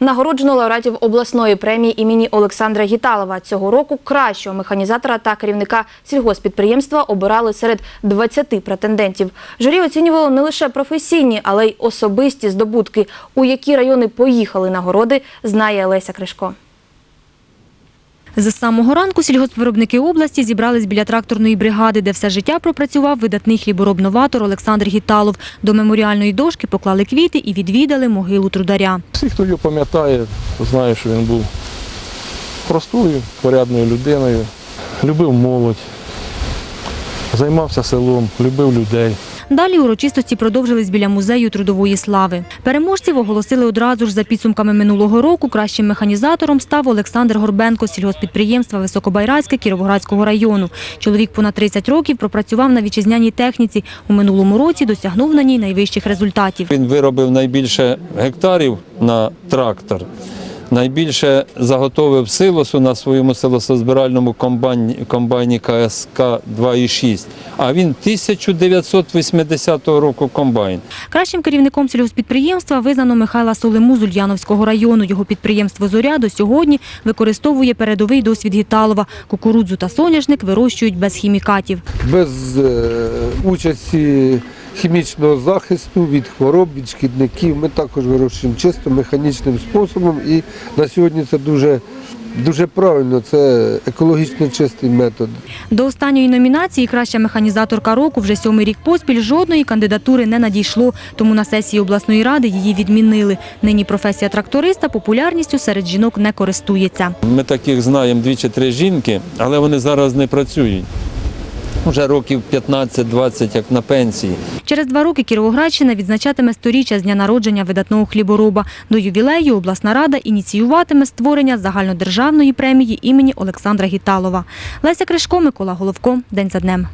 Нагороджено лауреатів обласної премії імені Олександра Гіталова. Цього року кращого механізатора та керівника сільгоспідприємства обирали серед 20 претендентів. Журі оцінювало не лише професійні, але й особисті здобутки. У які райони поїхали нагороди, знає Леся Кришко. З самого ранку сільгоспвиробники області зібрались біля тракторної бригади, де все життя пропрацював видатний хлібороб-новатор Олександр Гіталов. До меморіальної дошки поклали квіти і відвідали могилу трударя. Всі, хто його пам'ятає, знає, що він був простою, порядною людиною, любив молодь, займався селом, любив людей. Далі урочистості продовжились біля музею трудової слави. Переможців оголосили одразу ж за підсумками минулого року. Кращим механізатором став Олександр Горбенко з сільгоспідприємства Високобайрацьке Кіровоградського району. Чоловік понад 30 років пропрацював на вітчизняній техніці. У минулому році досягнув на ній найвищих результатів. Він виробив найбільше гектарів на трактор, найбільше заготовив силосу на своєму силосозбиральному комбайні, комбайні КСК 2,6. А він 1980 року комбайн. Кращим керівником сільгоспідприємства визнано Михайла Солиму з Ульяновського району. Його підприємство «Зоря» до сьогодні використовує передовий досвід Гіталова. Кукурудзу та соняшник вирощують без хімікатів. без е, участі хімічного захисту від хвороб, від шкідників. Ми також вирощуємо чисто механічним способом і на сьогодні це дуже, дуже правильно, це екологічно чистий метод. До останньої номінації «Краща механізаторка року» вже сьомий рік поспіль жодної кандидатури не надійшло, тому на сесії обласної ради її відмінили. Нині професія тракториста популярністю серед жінок не користується. Ми таких знаємо дві чи три жінки, але вони зараз не працюють. Вже років 15-20 як на пенсії. Через два роки Кіровоградщина відзначатиме сторіччя з дня народження видатного хлібороба. До ювілею обласна рада ініціюватиме створення загальнодержавної премії імені Олександра Гіталова. Леся Кришко, Микола Головко. День за днем.